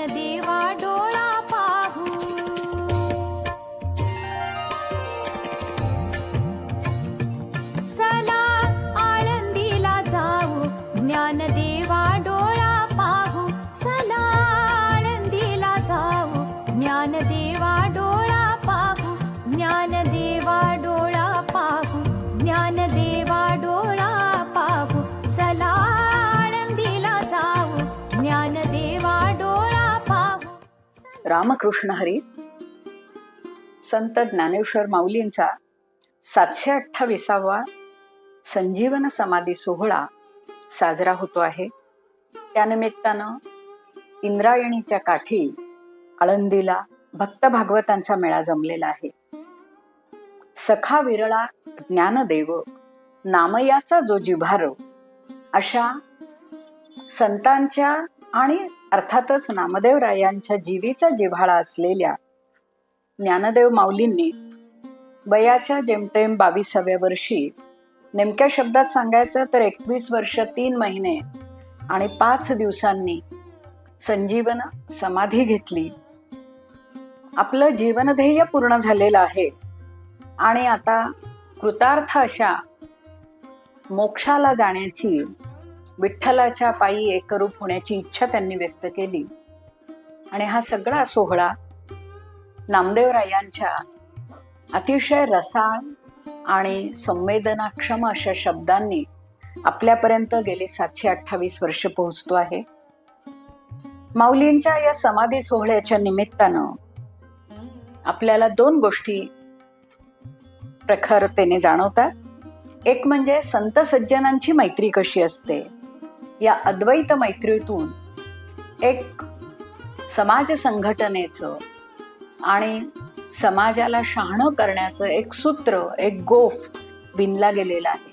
ज्ञानदेवा रामकृष्ण हरी संत ज्ञानेश्वर माऊलींचा सातशे अठ्ठावीसावा संजीवन समाधी सोहळा साजरा होतो आहे. त्यानिमित्तानं इंद्रायणीच्या काठी आळंदीला भक्त भागवतांचा मेळा जमलेला आहे. सखा विरळा ज्ञानदेव नामयाचा जो जिव्हार अशा संतांच्या आणि अर्थातच नामदेवरायांच्या जीवीचा जिव्हाळा असलेल्या ज्ञानदेव माऊलींनी वयाच्या जेमतेम बावीसाव्या वर्षी नेमक्या शब्दात सांगायचं तर एकवीस वर्ष तीन महिने आणि पाच दिवसांनी संजीवन समाधी घेतली. आपलं जीवनध्येय पूर्ण झालेलं आहे आणि आता कृतार्थ अशा मोक्षाला जाण्याची विठ्ठलाच्या पायी एकरूप होण्याची इच्छा त्यांनी व्यक्त केली. आणि हा सगळा सोहळा नामदेवरायांच्या अतिशय रसाळ आणि संवेदनाक्षम अशा शब्दांनी आपल्यापर्यंत गेले सातशे अठ्ठावीस वर्ष पोहोचतो आहे. माऊलींच्या या समाधी सोहळ्याच्या निमित्तानं आपल्याला दोन गोष्टी प्रखरतेने जाणवतात. एक म्हणजे संत सज्जनांची मैत्री कशी असते? या अद्वैत मैत्रीतून एक समाज संघटनेचं आणि समाजाला शहाणं करण्याचं एक सूत्र एक गोफ विणला गेलेला आहे.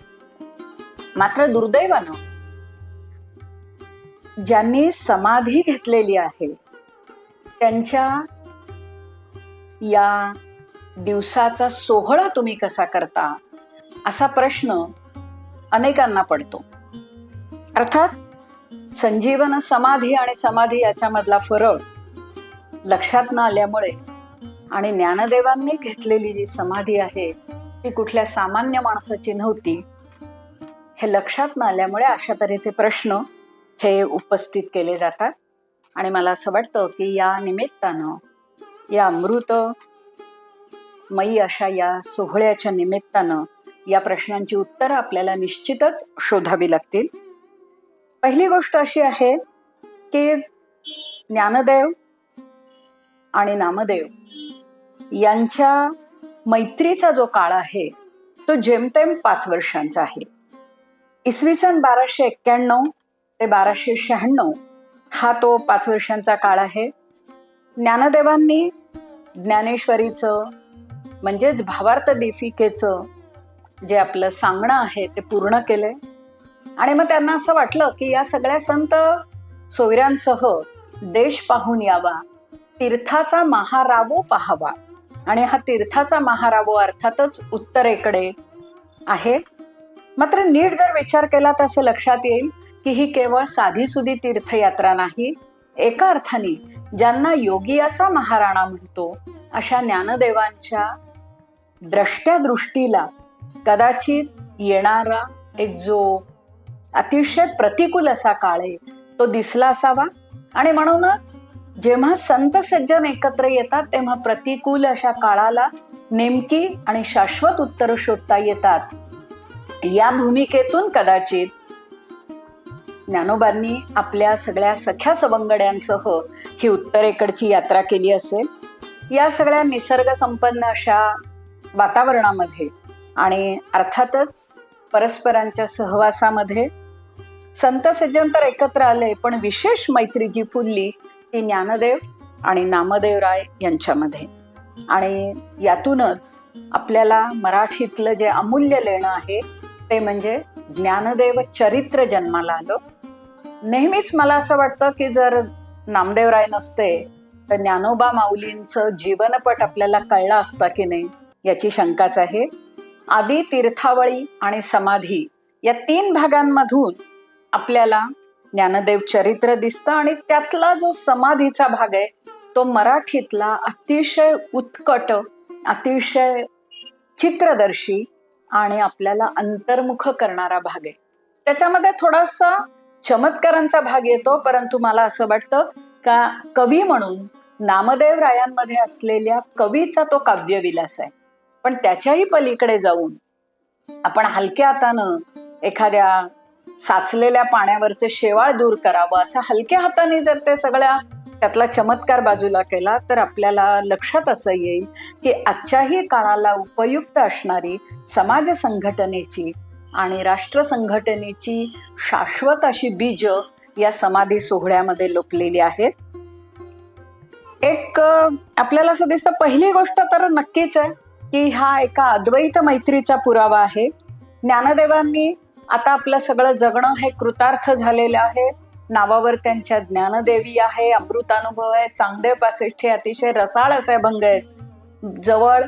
मात्र दुर्दैवानं ज्यांनी समाधी घेतलेली आहे त्यांच्या या दिवसाचा सोहळा तुम्ही कसा करता असा प्रश्न अनेकांना पडतो. अर्थात संजीवन समाधी आणि समाधी याच्यामधला फरक लक्षात न आल्यामुळे आणि ज्ञानदेवांनी घेतलेली जी समाधी आहे ती कुठल्या सामान्य माणसाची नव्हती हे लक्षात न आल्यामुळे अशा तऱ्हेचे प्रश्न हे उपस्थित केले जातात. आणि मला असं वाटतं की या निमित्तानं या अमृत मयी अशा या सोहळ्याच्या निमित्तानं या प्रश्नांची उत्तरं आपल्याला निश्चितच शोधावी लागतील. पहिली गोष्ट अशी आहे की ज्ञानदेव आणि नामदेव यांच्या मैत्रीचा जो काळ आहे तो जेमतेम पाच वर्षांचा आहे. इसवी सन बाराशे एक्क्याण्णव ते बाराशे शहाण्णव हा तो पाच वर्षांचा काळ आहे. ज्ञानदेवांनी ज्ञानेश्वरीचं म्हणजेच भावार्थ दीपिकेचं जे आपलं सांगणं आहे ते पूर्ण केलंय आणि मग त्यांना असं वाटलं की या सगळ्या संत सोयऱ्यांसह देश पाहून यावा तीर्थाचा महारावो पाहावा. आणि हा तीर्थाचा महारावो अर्थातच उत्तरेकडे आहे. मात्र नीट जर विचार केला तर असं लक्षात येईल की ही केवळ साधीसुधी तीर्थयात्रा नाही एका अर्थाने ज्यांना योगियाचा महाराणा म्हणतो अशा ज्ञानदेवांच्या द्रष्ट्या दृष्टीला कदाचित येणारा एक जो अतिशय प्रतिकूल असा काळ आहे. तो दिसला असावा. आणि म्हणूनच जेव्हा संत सज्जन एकत्र येतात तेव्हा प्रतिकूल अशा काळाला नेमकी आणि शाश्वत उत्तर शोधता येतात. या भूमिकेतून कदाचित ज्ञानोबांनी आपल्या सगळ्या सख्या सवंगड्यांसह ही उत्तरेकडची यात्रा केली असेल. या सगळ्या निसर्गसंपन्न अशा वातावरणामध्ये आणि अर्थातच परस्परांच्या सहवासामध्ये संत सज्जन तर एकत्र आले पण विशेष मैत्री जी फुलली ती ज्ञानदेव आणि नामदेवराय यांच्यामध्ये. आणि यातूनच आपल्याला मराठीतलं जे अमूल्य लेणं आहे ते म्हणजे ज्ञानदेव चरित्र जन्माला आलं. नेहमीच मला असं वाटतं की जर नामदेवराय नसते तर ज्ञानोबा माऊलींचं जीवनपट आपल्याला कळला असता की नाही याची शंकाच आहे. आदी तीर्थावळी आणि समाधी या तीन भागांमधून आपल्याला ज्ञानदेव चरित्र दिसतं आणि त्यातला जो समाधीचा भाग आहे तो मराठीतला अतिशय उत्कट अतिशय चित्रदर्शी आणि आपल्याला अंतर्मुख करणारा भाग आहे. त्याच्यामध्ये थोडासा चमत्कारांचा भाग येतो परंतु मला असं वाटतं का कवी म्हणून नामदेव रायांमध्ये असलेल्या कवीचा तो काव्यविलास आहे. पण त्याच्याही पलीकडे जाऊन आपण हलक्या हातानं एखाद्या साचलेल्या पाण्यावरचे शेवाळ दूर करावं असं हलक्या हाताने जर ते सगळ्या त्यातला चमत्कार बाजूला केला तर आपल्याला लक्षात असं येईल की आजच्याही काळाला उपयुक्त असणारी समाज संघटनेची आणि राष्ट्र संघटनेची शाश्वत अशी बीज या समाधी सोहळ्यामध्ये लोपलेली आहेत. एक आपल्याला असं दिसतं पहिली गोष्ट तर नक्कीच आहे की हा एका अद्वैत मैत्रीचा पुरावा आहे. ज्ञानदेवांनी आता आपलं सगळं जगणं हे कृतार्थ झालेलं आहे. नावावर त्यांच्या ज्ञानदेवी आहे अमृतानुभव आहे चांगदेव पासेष्ठे अतिशय रसाळ असे अभंग आहेत. जवळ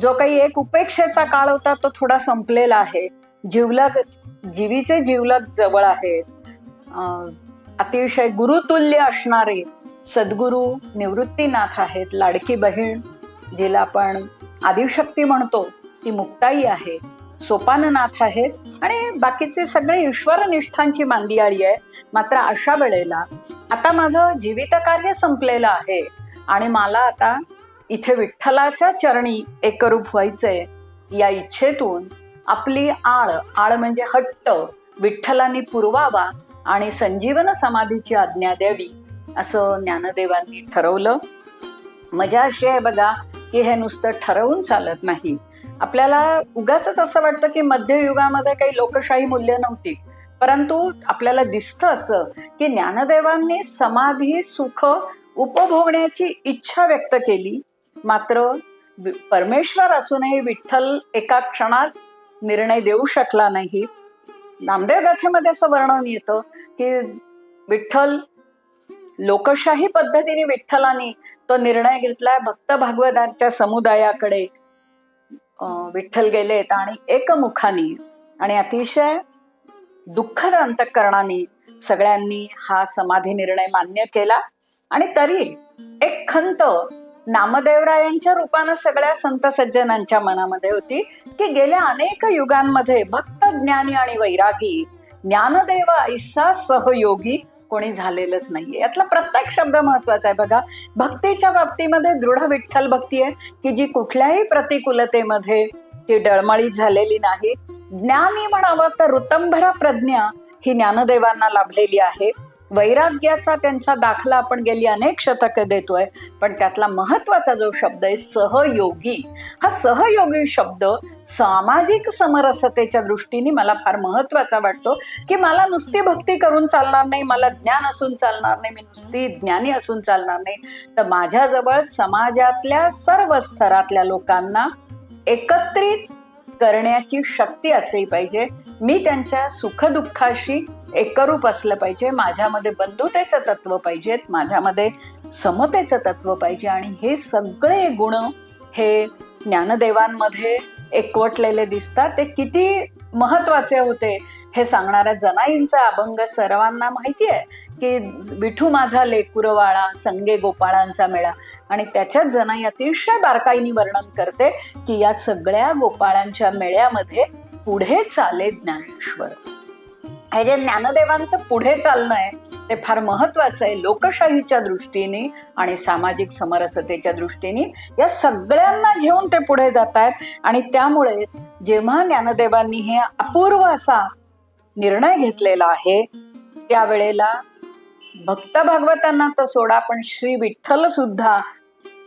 जो काही एक उपेक्षेचा काळ होता तो थोडा संपलेला आहे. जिवलग जीवीचे जीवलग जवळ आहेत अतिशय गुरुतुल्य असणारे सद्गुरू निवृत्तीनाथ आहेत लाडकी बहीण जिला आपण आदिशक्ती म्हणतो ती मुक्ताई आहे. सोपाननाथ आहेत. आणि बाकीचे सगळे ईश्वरनिष्ठांची मांदियाळी आहे मात्र अशा वेळेला आता माझं जीवित कार्य संपलेलं आहे. आणि मला आता इथे विठ्ठलाच्या चरणी एकरूप व्हायचंय. या इच्छेतून आपली आळ आळ म्हणजे हट्ट विठ्ठलांनी पुरवावा आणि संजीवन समाधीची आज्ञा द्यावी असं ज्ञानदेवांनी ठरवलं. मजा अशी आहे बघा की हे नुसतं ठरवून चालत नाही. आपल्याला उगाच असं वाटतं की मध्ययुगामध्ये काही लोकशाही मूल्य नव्हती. परंतु आपल्याला दिसतं असं की ज्ञानदेवांनी समाधी सुख उपभोगण्याची इच्छा व्यक्त केली. मात्र परमेश्वर असूनही विठ्ठल एका क्षणात निर्णय देऊ शकला नाही. नामदेव गाथेमध्ये असं वर्णन येतं की विठ्ठल लोकशाही पद्धतीने विठ्ठलाने तो निर्णय घेतलाय. भक्त भागवतांच्या समुदायाकडे विठ्ठल गेलेत आणि एकमुखानी आणि अतिशय दुःखद अंतकरणाने सगळ्यांनी हा समाधी निर्णय मान्य केला. आणि तरी एक खंत नामदेवरायांच्या रूपानं सगळ्या संत सज्जनांच्या मनामध्ये होती की गेल्या अनेक युगांमध्ये भक्त ज्ञानी आणि वैरागी ज्ञानदेव ऐसा सहयोगी कोणी झालेलंच नाहीये. यातला प्रत्येक शब्द महत्त्वाचा आहे. बघा भक्तीच्या बाबतीमध्ये दृढ विठ्ठल भक्ती आहे की जी कुठल्याही प्रतिकूलतेमध्ये ती डळमळीत झालेली नाही. ज्ञानी म्हणावं तर ऋतंभरा प्रज्ञा ही ज्ञानदेवांना लाभलेली आहे. वैराग्याचा त्यांचा दाखला आपण गेली अनेक शतकं देतोय पण त्यातला महत्त्वाचा जो शब्द आहे सहयोगी. हा सहयोगी शब्द सामाजिक समरसतेच्या दृष्टीने मला फार महत्त्वाचा वाटतो की मला नुसती भक्ती करून चालणार नाही मला ज्ञान असून चालणार नाही मी नुसती ज्ञानी असून चालणार नाही. तर माझ्याजवळ समाजातल्या सर्व स्तरातल्या लोकांना एकत्रित करण्याची शक्ती असली पाहिजे. मी त्यांच्या सुखदुःखाशी एकरूप असलं पाहिजे. माझ्यामध्ये बंधुतेचं तत्व पाहिजेत माझ्यामध्ये समतेचं तत्व पाहिजे आणि हे सगळे गुण हे ज्ञानदेवांमध्ये एकवटलेले दिसतात. ते किती महत्त्वाचे होते हे सांगणाऱ्या जनाईंचा अभंग सर्वांना माहिती आहे की विठू माझा लेकुरवाळा संगे गोपाळांचा मेळा आणि त्याच्यात जनाई अतिशय बारकाईनी वर्णन करते की या सगळ्या गोपाळांच्या मेळ्यामध्ये पुढे चाले ज्ञानेश्वर. हे जे ज्ञानदेवांचं पुढे चालणं आहे ते फार महत्वाचं आहे. लोकशाहीच्या दृष्टीने आणि सामाजिक समरसतेच्या दृष्टीने या सगळ्यांना घेऊन ते पुढे जात आहेत. आणि त्यामुळेच जेव्हा ज्ञानदेवांनी हे अपूर्व असा निर्णय घेतलेला आहे त्यावेळेला भक्त भागवतांना तर सोडा पण श्री विठ्ठल सुद्धा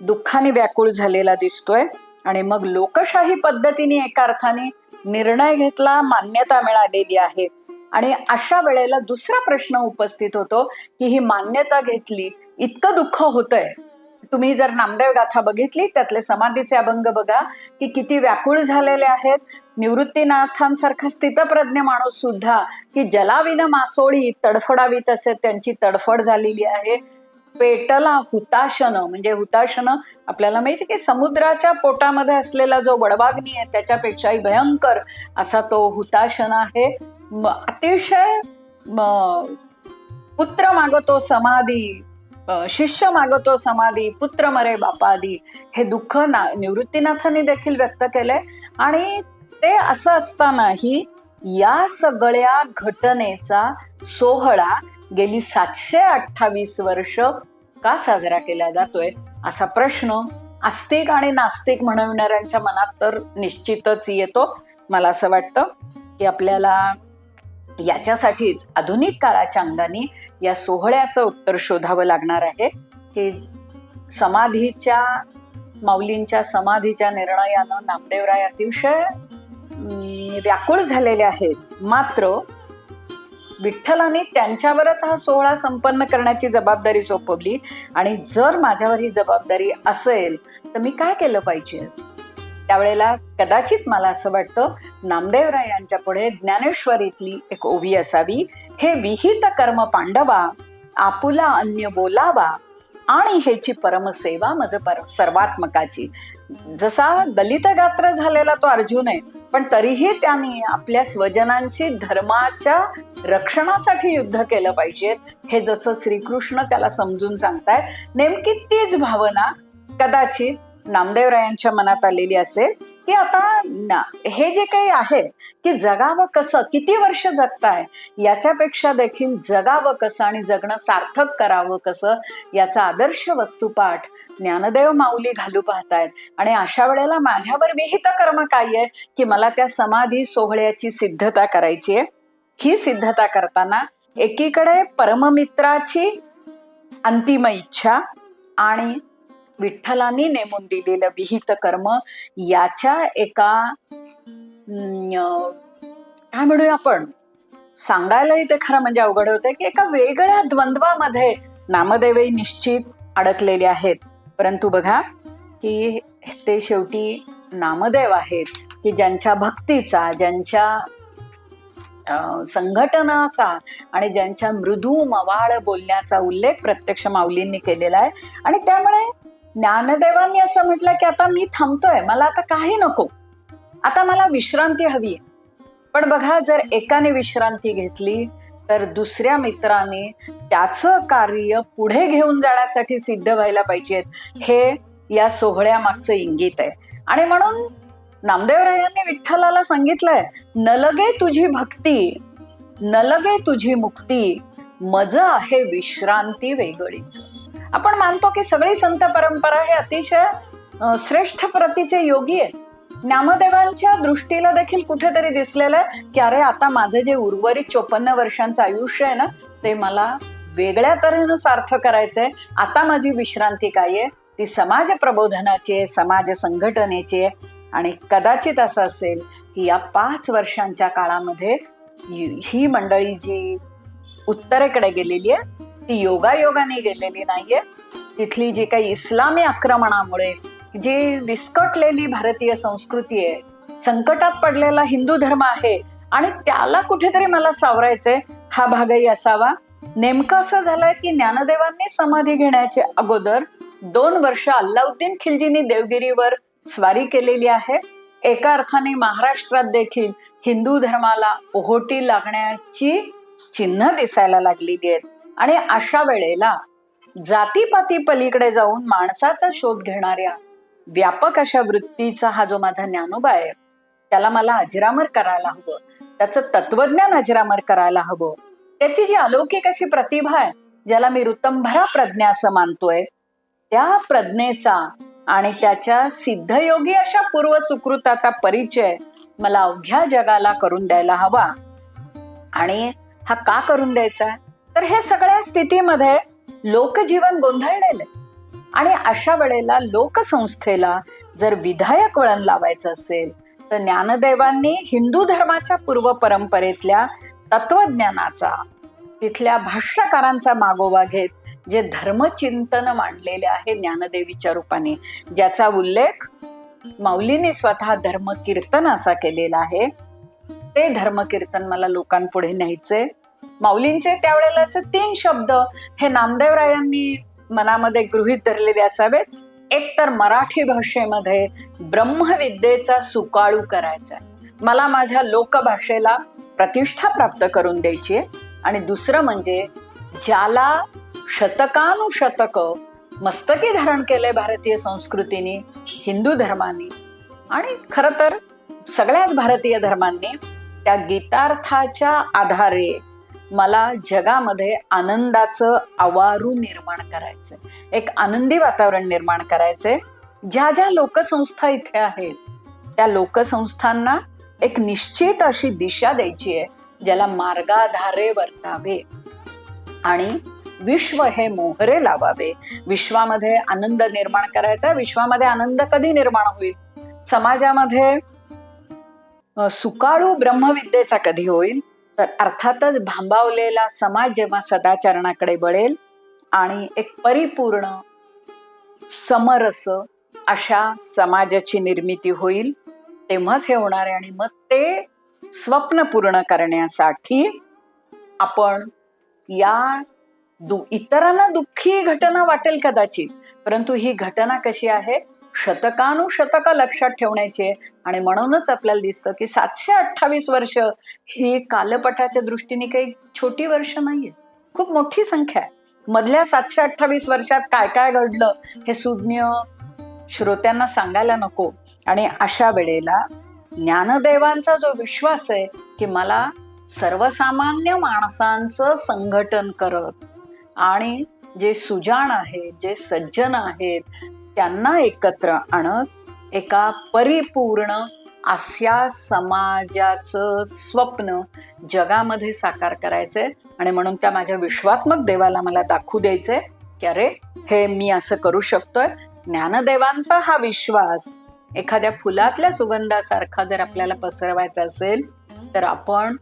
दुःखाने व्याकुळ झालेला दिसतोय. आणि मग लोकशाही पद्धतीने एका अर्थाने निर्णय घेतला मान्यता मिळालेली आहे. आणि अशा वेळेला दुसरा प्रश्न उपस्थित होतो की ही मान्यता घेतली इतकं दुःख होतंय. तुम्ही जर नामदेव गाथा बघितली त्यातले समाधीचे अभंग बघा की किती व्याकुळ झालेले आहेत. निवृत्तीनाथांसारखा स्थितप्रज्ञ माणूस सुद्धा की जलाविन मासोळी तडफडावी तसे त्यांची तडफड झालेली आहे. पेटला हुताशन म्हणजे हुताशन आपल्याला माहिती की समुद्राच्या पोटामध्ये असलेला जो बडबाग्नी आहे त्याच्यापेक्षाही भयंकर असा तो हुताशन आहे. अतिशय पुत्र मागतो समाधी शिष्य मागतो समाधी पुत्र मरे बापादी हे दुःख ना निवृत्तीनाथांनी देखील व्यक्त केले आणि ते असं असतानाही या सगळ्या घटनेचा सोहळा गेली सातशे अठ्ठावीस वर्ष का साजरा केला जातोय असा प्रश्न आस्तिक आणि नास्तिक म्हणविणाऱ्यांच्या मनात तर निश्चितच येतो. मला असं वाटतं की आपल्याला याच्यासाठीच आधुनिक काळाच्या अंगाने या सोहळ्याचं उत्तर शोधावं लागणार आहे की समाधीच्या माऊलींच्या समाधीच्या निर्णयानं नामदेवराय अतिशय व्याकुळ झालेले आहेत. मात्र विठ्ठलाने त्यांच्यावरच हा सोहळा संपन्न करण्याची जबाबदारी सोपवली आणि जर माझ्यावर ही जबाबदारी असेल तर मी काय केलं पाहिजे? त्यावेळेला कदाचित मला असं वाटतं नामदेवराय यांच्या पुढे ज्ञानेश्वरीतली एक ओवी असावी. हे विहित कर्म पांडवा आपुला अन्य बोलावा आणि ह्याची परमसेवा मज पर सर्वात्मकाची. जसा दलित गात्र झालेला तो अर्जुन आहे पण तरीही त्यांनी आपल्या स्वजनांशी धर्माच्या रक्षणासाठी युद्ध केलं पाहिजेत. हे जसं श्रीकृष्ण त्याला समजून सांगताय नेमकी तीच भावना कदाचित नामदेवरायांच्या मनात आलेली असेल की आता ना हे जे काही आहे की जगावं कसं किती वर्ष जगताय याच्यापेक्षा देखील जगावं कसं आणि जगणं सार्थक करावं कसं याचा आदर्श वस्तुपाठ ज्ञानदेव माऊली घालू पाहतायत. आणि अशा वेळेला माझ्यावर विहित कर्म काय आहे की मला त्या समाधी सोहळ्याची सिद्धता करायची आहे? ही सिद्धता करताना एकीकडे परममित्राची अंतिम इच्छा आणि विठ्ठलांनी नेमून दिलेलं विहित कर्म याच्या एका काय म्हणूया आपण? सांगायलाही ते खरं म्हणजे अवघड होते की एका वेगळ्या द्वंद्वामध्ये नामदेवही निश्चित अडकलेले आहेत. परंतु बघा की ते शेवटी नामदेव आहेत की ज्यांच्या भक्तीचा ज्यांच्या संघटनाचा आणि ज्यांच्या मृदू मवाळ बोलण्याचा उल्लेख प्रत्यक्ष माऊलींनी केलेला आहे. आणि त्यामुळे ज्ञानदेवांनी असं म्हटलं की आता मी थांबतोय मला आता काही नको. आता मला विश्रांती हवी आहे. पण बघा जर एकाने विश्रांती घेतली तर दुसऱ्या मित्राने त्याचं कार्य पुढे घेऊन जाण्यासाठी सिद्ध व्हायला पाहिजेत हे या सोहळ्यामागचं इंगित आहे. आणि म्हणून नामदेवरायांनी विठ्ठलाला सांगितलंय न लगे तुझी भक्ती न लगे तुझी मुक्ती मज आहे विश्रांती वेगळीच. आपण मानतो की सगळी संत परंपरा हे अतिशय श्रेष्ठ प्रतीचे योगी आहेत. ज्ञामदेवांच्या दृष्टीला देखील कुठेतरी दिसलेलं आहे की अरे आता माझं जे उर्वरित चोपन्न वर्षांचं आयुष्य आहे ना ते मला वेगळ्या तऱ्हेनं सार्थ करायचंय. आता माझी विश्रांती काय आहे? ती समाज प्रबोधनाची आहे समाज संघटनेची आहे. आणि कदाचित असं असेल की या पाच वर्षांच्या काळामध्ये ही ही मंडळी जी उत्तरेकडे गेलेली आहे ती योगायोगाने गेलेली नाहीये. तिथली जी काही इस्लामी आक्रमणामुळे जी विस्कटलेली भारतीय संस्कृती आहे संकटात पडलेला हिंदू धर्म आहे आणि त्याला कुठेतरी मला सावरायचंय हा भागही असावा. नेमकं असं झालंय की ज्ञानदेवांनी समाधी घेण्याचे अगोदर दोन वर्ष अल्लाउद्दीन खिलजींनी देवगिरीवर स्वारी केलेली आहे. एका अर्थाने महाराष्ट्रात देखील हिंदू धर्माला ओहोटी लागण्याची चिन्ह दिसायला लागलेली आहेत. आणि अशा वेळेला जातीपाती पलीकडे जाऊन माणसाचा शोध घेणाऱ्या व्यापक अशा वृत्तीचा हा जो माझा ज्ञानोबा आहे त्याला मला अजरामर करायला हवं. त्याचं तत्वज्ञान अजरामर करायला हवं. त्याची जी अलौकिक अशी प्रतिभा आहे ज्याला मी ऋतंभरा प्रज्ञा असं मानतोय त्या प्रज्ञेचा आणि त्याच्या सिद्धयोगी अशा पूर्व सुकृताचा परिचय मला अवघ्या जगाला करून द्यायला हवा. आणि हा का करून द्यायचा तर हे सगळ्या स्थितीमध्ये लोकजीवन गोंधळलेलं आहे. आणि अशा वेळेला लोकसंस्थेला जर विधायक वळण लावायचं असेल तर ज्ञानदेवांनी हिंदू धर्माच्या पूर्व परंपरेतल्या तत्वज्ञानाचा तिथल्या भाष्यकारांचा मागोवा घेत जे धर्मचिंतन मांडलेले आहे ज्ञानदेवीच्या रूपाने ज्याचा उल्लेख माऊलीने स्वतः धर्मकीर्तन असा केलेला आहे ते धर्मकीर्तन मला लोकांपुढे न्यायचे माऊलींचे त्यावेळेलाचे तीन शब्द हे नामदेवरायांनी मनामध्ये गृहीत धरलेले असावेत. एक तर मराठी भाषेमध्ये ब्रह्मविद्येचा सुकाळू करायचा मला माझ्या लोकभाषेला प्रतिष्ठा प्राप्त करून द्यायची आहे. आणि दुसरं म्हणजे ज्याला शतकानुशतक मस्तकी धारण केले भारतीय संस्कृतीने हिंदू धर्माने आणि खर तर सगळ्याच भारतीय धर्मांनी त्या गीतार्थाच्या आधारे मला जगामध्ये आनंदाचं आवारू निर्माण करायचं एक आनंदी वातावरण निर्माण करायचंय. ज्या ज्या लोकसंस्था इथे आहेत त्या लोकसंस्थांना एक निश्चित अशी दिशा द्यायची आहे ज्याला मार्गाधारे वर्तावे आणि विश्व हे मोहरे लावावे. विश्वामध्ये आनंद निर्माण करायचा विश्वामध्ये आनंद कधी निर्माण होईल? समाजामध्ये सुकाळू ब्रह्मविद्येचा कधी होईल? तर अर्थातच भांबावलेला समाज जेव्हा सदाचरणाकडे बळेल आणि एक परिपूर्ण समरस अशा समाजाची निर्मिती होईल तेव्हाच हे होणार आहे. आणि मग ते स्वप्न पूर्ण करण्यासाठी आपण या दु इतरांना दुःखी घटना वाटेल कदाचित परंतु ही घटना कशी आहे? शतकानुशतक लक्षात ठेवण्याची. आहे आणि म्हणूनच आपल्याला दिसतं की सातशे अठ्ठावीस वर्ष ही कालपटाच्या दृष्टीने काही छोटी वर्ष नाहीये. खूप मोठी संख्या आहे. मधल्या सातशे अठ्ठावीस वर्षात काय काय घडलं हे सुज्ञ श्रोत्यांना सांगायला नको. आणि अशा वेळेला ज्ञानदेवांचा जो विश्वास आहे की मला सर्वसामान्य माणसांचं संघटन करत आणि जे सुजाण आहेत जे सज्जन आहेत त्यांना एकत्र आणत एका परिपूर्ण आस्या समाजाचं स्वप्न जगामध्ये साकार करायचंय. आणि म्हणून त्या माझ्या विश्वात्मक देवाला मला दाखवू द्यायचंय की अरे हे मी असं करू शकतोय. ज्ञानदेवांचा हा विश्वास एखाद्या फुलातल्या सुगंधासारखा जर आपल्याला पसरवायचा असेल तर आपण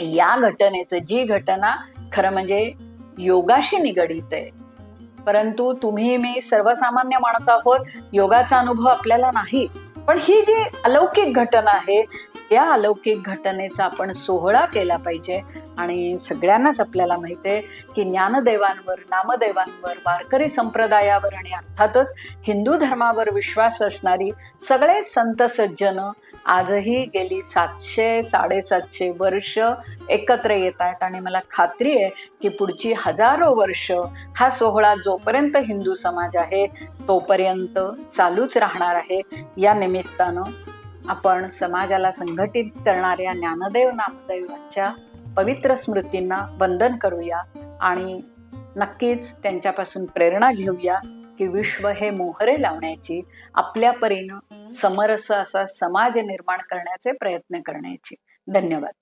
या घटनेचं जी घटना खरं म्हणजे योगाशी निगडीत आहे परंतु तुम्ही मी सर्वसामान्य माणूस आहोत. योगाचा अनुभव आपल्याला नाही. पण ही जी अलौकिक घटना आहे त्या अलौकिक घटनेचा आपण सोहळा केला पाहिजे. आणि सगळ्यांनाच आपल्याला माहिती आहे की ज्ञानदेवांवर नामदेवांवर वारकरी संप्रदायावर आणि अर्थातच हिंदू धर्मावर विश्वास असणारी सगळे संत सज्जन आजही गेली सातशे साडेसातशे वर्ष एकत्र येत आहेत. आणि मला खात्री आहे की पुढची हजारो वर्ष हा सोहळा जोपर्यंत हिंदू समाज आहे तोपर्यंत चालूच राहणार आहे. या निमित्तानं आपण समाजाला संघटित करणाऱ्या ज्ञानदेव नामदेवांच्या पवित्र स्मृतींना वंदन करूया आणि नक्कीच त्यांच्यापासून प्रेरणा घेऊया की विश्व हे मोहरे लावण्याची आपल्या परीनं समरस असा समाज निर्माण करण्याचे प्रयत्न करण्याची. धन्यवाद.